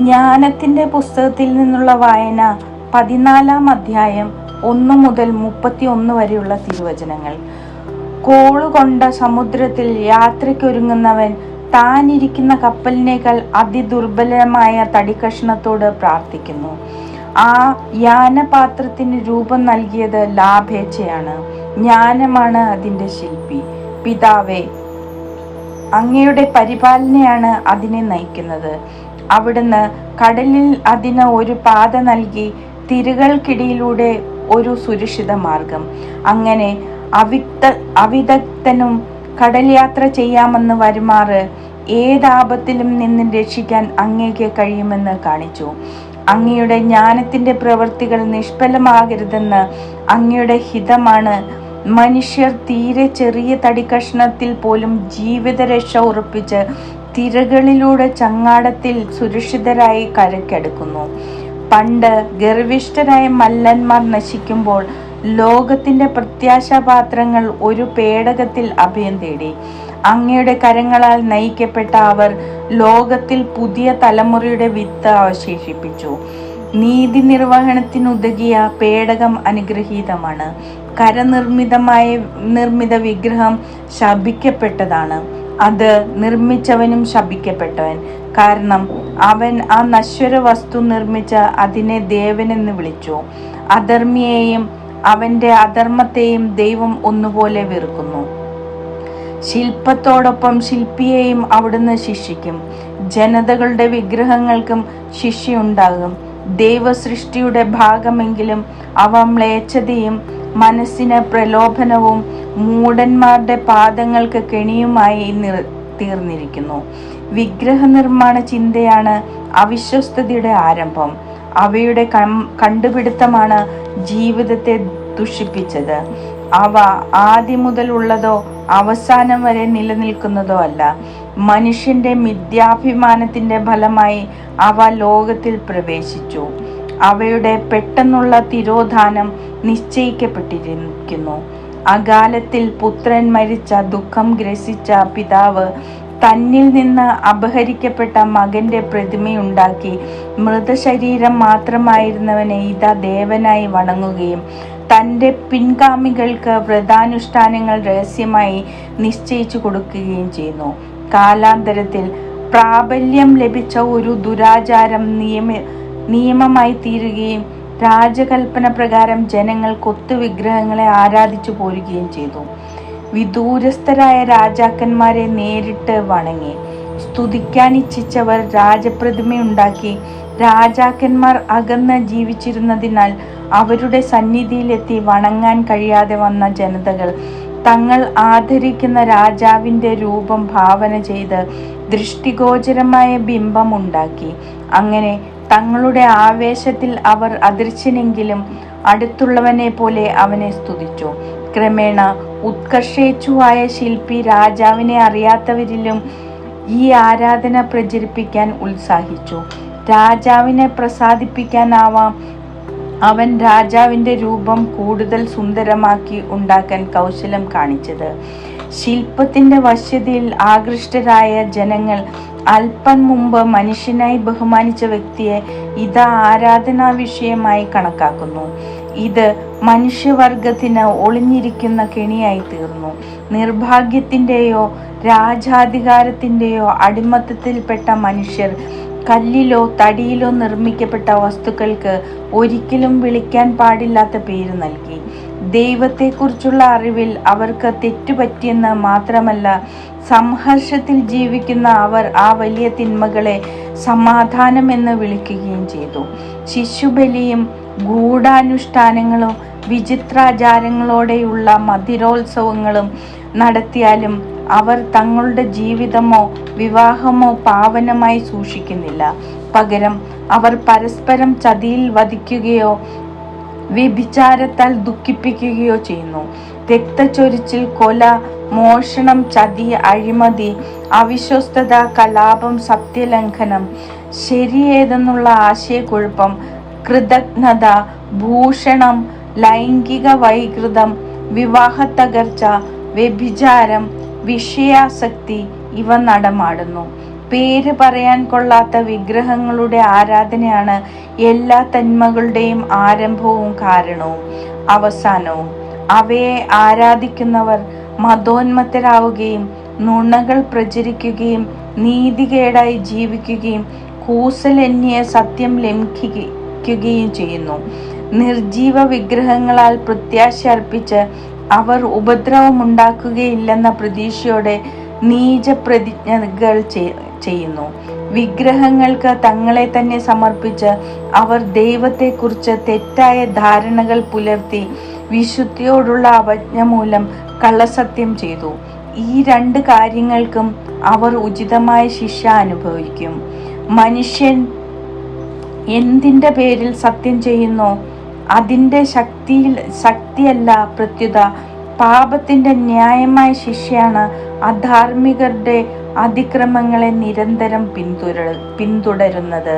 ജ്ഞാനത്തിന്റെ പുസ്തകത്തിൽ നിന്നുള്ള വായന പതിനാലാം അധ്യായം ഒന്ന് മുതൽ മുപ്പത്തി ഒന്ന് വരെയുള്ള തിരുവചനങ്ങൾ. കോളുകൊണ്ട സമുദ്രത്തിൽ യാത്രയ്ക്കൊരുങ്ങുന്നവൻ താനിരിക്കുന്ന കപ്പലിനേക്കാൾ അതിദുർബലമായ തടിക്കഷ്ണത്തോട് പ്രാർത്ഥിക്കുന്നു. ആ യാനപാത്രത്തിന് രൂപം നൽകിയത് ലാഭേച്ഛയാണ്. ജ്ഞാനമാണ് അതിന്റെ ശില്പി. പിതാവേ അങ്ങയുടെ പരിപാലനയാണ് അതിനെ നയിക്കുന്നത്. അവിടുന്ന് കടലിൽ അതിന് ഒരു പാത നൽകി തിരുകൾക്കിടയിലൂടെ ഒരു സുരക്ഷിത മാർഗം. അങ്ങനെ അവിക്ത അവിദഗ്ധനും കടൽ യാത്ര ചെയ്യാമെന്ന് വരുമാറ് ഏതാപത്തിലും നിന്ന് രക്ഷിക്കാൻ അങ്ങേക്ക് കഴിയുമെന്ന് കാണിച്ചു. അങ്ങയുടെ ജ്ഞാനത്തിന്റെ പ്രവൃത്തികൾ നിഷ്ഫലമാകരുതെന്ന് അങ്ങയുടെ ഹിതമാണ്. മനുഷ്യർ തീരെ ചെറിയ തടിക്കഷ്ണത്തിൽ പോലും ജീവിതരക്ഷ ഉറപ്പിച്ച് തിരകളിലൂടെ ചങ്ങാടത്തിൽ സുരക്ഷിതരായി കരക്കെടുക്കുന്നു പണ്ട് ഗർവിഷ്ഠരായ മല്ലന്മാർ നശിക്കുമ്പോൾ ലോകത്തിന്റെ പ്രത്യാശാപാത്രങ്ങൾ ഒരു പേടകത്തിൽ അഭയം തേടി. അങ്ങയുടെ കരങ്ങളാൽ നയിക്കപ്പെട്ട അവർ ലോകത്തിൽ പുതിയ തലമുറയുടെ വിത്ത് അവശേഷിപ്പിച്ചു. നീതി നിർവഹണത്തിനുതകിയ പേടകം അനുഗ്രഹീതമാണ്. കരനിർമ്മിതമായ നിർമ്മിത വിഗ്രഹം ശപിക്കപ്പെട്ടതാണ്. അത് നിർമ്മിച്ചവനും ശപിക്കപ്പെട്ടവൻ. കാരണം അവൻ ആ നശ്വര വസ്തു നിർമ്മിച്ച അതിനെ ദേവനെന്ന് വിളിച്ചു. അധർമ്മിയെയും അവന്റെ അധർമ്മത്തെയും ദൈവം ഒന്നുപോലെ വെറുക്കുന്നു. ശില്പത്തോടൊപ്പം ശില്പിയെയും അവിടുന്ന് ശിക്ഷിക്കും. ജനതകളുടെ വിഗ്രഹങ്ങൾക്കും ശിക്ഷയുണ്ടാകും. ദൈവസൃഷ്ടിയുടെ ഭാഗമെങ്കിലും അവ മ്ലേച്ഛതയും മനസ്സിന് പ്രലോഭനവും മൂടന്മാരുടെ പാദങ്ങൾക്ക് കെണിയുമായി തീർന്നിരിക്കുന്നു. വിഗ്രഹ നിർമ്മാണ ചിന്തയാണ് അവിശ്വസ്തയുടെ ആരംഭം. അവയുടെ കണ്ടുപിടുത്തമാണ് ജീവിതത്തെ ദുഷിപ്പിച്ചത്. അവ ആദ്യം മുതൽ ഉള്ളതോ അവസാനം വരെ നിലനിൽക്കുന്നതോ അല്ല. മനുഷ്യന്റെ മിഥ്യാഭിമാനത്തിന്റെ ഫലമായി അവ ലോകത്തിൽ പ്രവേശിച്ചു. അവയുടെ പെട്ടെന്നുള്ള തിരോധാനം നിശ്ചയിക്കപ്പെട്ടിരിക്കുന്നു. അകാലത്തിൽ പുത്രൻ മരിച്ച ദുഃഖം ഗ്രസിച്ച പിതാവ് തന്നിൽ നിന്ന് അപഹരിക്കപ്പെട്ട മകന്റെ പ്രതിമയുണ്ടാക്കി. മൃതശരീരം മാത്രമായിരുന്നവനെ ഇതാ ദേവനായി വണങ്ങുകയും തന്റെ പിൻഗാമികൾക്ക് വ്രതാനുഷ്ഠാനങ്ങൾ രഹസ്യമായി നിശ്ചയിച്ചു കൊടുക്കുകയും ചെയ്യുന്നു. കാലാന്തരത്തിൽ പ്രാബല്യം ലഭിച്ച ഒരു ദുരാചാരം നിയമ നിയമമായി തീരുകയും രാജകൽപ്പന പ്രകാരം ജനങ്ങൾ കൊത്തു വിഗ്രഹങ്ങളെ ആരാധിച്ചു പോരുകയും ചെയ്തു. വിദൂരസ്ഥരായ രാജാക്കന്മാരെ നേരിട്ട് വണങ്ങി. സ്തുതിക്കാൻ ഇച്ഛിച്ചവർ രാജപ്രതിമയുണ്ടാക്കി. രാജാക്കന്മാർ അകന്ന് ജീവിച്ചിരുന്നതിനാൽ അവരുടെ സന്നിധിയിലെത്തി വണങ്ങാൻ കഴിയാതെ വന്ന ജനതകൾ തങ്ങൾ ആദരിക്കുന്ന രാജാവിന്റെ രൂപം ഭാവന ചെയ്ത് ദൃഷ്ടിഗോചരമായ ബിംബം ഉണ്ടാക്കി അങ്ങനെ തങ്ങളുടെ ആവേശത്തിൽ അവർ അതിർച്ചനെങ്കിലും അടുത്തുള്ളവനെ പോലെ അവനെ സ്തുതിച്ചു. ക്രമേണ ഉത്കർഷേച്ഛുവായ ശില്പി രാജാവിനെ അറിയാത്തവരിലും ഈ ആരാധന പ്രചരിപ്പിക്കാൻ ഉത്സാഹിച്ചു. രാജാവിനെ പ്രസാദിപ്പിക്കാനാവാം അവൻ രാജാവിന്റെ രൂപം കൂടുതൽ സുന്ദരമാക്കി ഉണ്ടാക്കാൻ കൗശലം കാണിച്ചത്. ശില്പത്തിന്റെ വശ്യതയിൽ ആകൃഷ്ടരായ ജനങ്ങൾ അല്പം മുമ്പ് മനുഷ്യനായി ബഹുമാനിച്ച വ്യക്തിയെ ഇത് ആരാധനാ വിഷയമായി കണക്കാക്കുന്നു. ഇത് മനുഷ്യവർഗത്തിന് ഒളിഞ്ഞിരിക്കുന്ന കെണിയായി തീർന്നു. നിർഭാഗ്യത്തിന്റെയോ രാജാധികാരത്തിന്റെയോ അടിമത്തത്തിൽപ്പെട്ട മനുഷ്യർ കല്ലിലോ തടിയിലോ നിർമ്മിക്കപ്പെട്ട വസ്തുക്കൾക്ക് ഒരിക്കലും വിളിക്കാൻ പാടില്ലാത്ത പേര് നൽകി. ദൈവത്തെക്കുറിച്ചുള്ള അറിവിൽ അവർക്ക് തെറ്റുപറ്റിയെന്ന് മാത്രമല്ല സംഘർഷത്തിൽ ജീവിക്കുന്ന അവർ ആ വലിയ തിന്മകളെ സമാധാനമെന്ന് വിളിക്കുകയും ചെയ്തു. ശിശുബലിയും ഗൂഢാനുഷ്ഠാനങ്ങളും വിചിത്രാചാരങ്ങളോടെയുള്ള മധുരോത്സവങ്ങളും നടത്തിയാലും അവർ തങ്ങളുടെ ജീവിതമോ വിവാഹമോ പാവനമായി സൂക്ഷിക്കുന്നില്ല. പകരം അവർ പരസ്പരം ചതിയിൽ വധിക്കുകയോ വ്യഭിചാരത്താൽ ദുഃഖിപ്പിക്കുകയോ ചെയ്യുന്നു. രക്തച്ചൊരിച്ചിൽ കൊല മോഷണം ചതി അഴിമതി അവിശ്വസ്തത കലാപം സത്യലംഘനം ശരിയേതെന്നുള്ള ആശയക്കുഴപ്പം കൃതജ്ഞത ഭൂഷണം ലൈംഗിക വൈകൃതം വിവാഹ തകർച്ച വ്യഭിചാരം വിഷയാസക്തി ഇവ നടമാടുന്നു. പേര് പറയാൻ കൊള്ളാത്ത വിഗ്രഹങ്ങളുടെ ആരാധനയാണ് എല്ലാ തന്മകളുടെയും ആരംഭവും കാരണവും. അവസാനവും അവയെ ആരാധിക്കുന്നവർ മതോന്മത്തരാവുകയും നുണകൾ പ്രചരിക്കുകയും നീതികേടായി ജീവിക്കുകയും കൂസലന്യ സത്യം ലംഘിക്കുകയും ചെയ്യുന്നു. നിർജീവ വിഗ്രഹങ്ങളാൽ പ്രത്യാശ അർപ്പിച്ച് അവർ ഉപദ്രവമുണ്ടാക്കുകയില്ലെന്ന പ്രതീക്ഷയോടെ നീച പ്രതിജ്ഞകൾ ചെയ്യുന്നു. വിഗ്രഹങ്ങൾക്ക് തങ്ങളെ തന്നെ സമർപ്പിച്ച് അവർ ദൈവത്തെക്കുറിച്ച് തെറ്റായ ധാരണകൾ പുലർത്തി വിശുദ്ധിയോടുള്ള അവജ്ഞ മൂലം കള്ളസത്യം ചെയ്തു. ഈ രണ്ട് കാര്യങ്ങൾക്കും അവർ ഉചിതമായ ശിക്ഷ അനുഭവിക്കും. മനുഷ്യൻ എന്തിന്റെ പേരിൽ സത്യം ചെയ്യുന്നു? അതിന്റെ ശക്തിയിൽ ശക്തിയല്ല പ്രത്യുത. പാപത്തിന്റെ ന്യായമായ ശിക്ഷയാണ് അധാർമികരുടെ അതിക്രമങ്ങളെ നിരന്തരം പിന്തുടർ പിന്തുടരുന്നത്.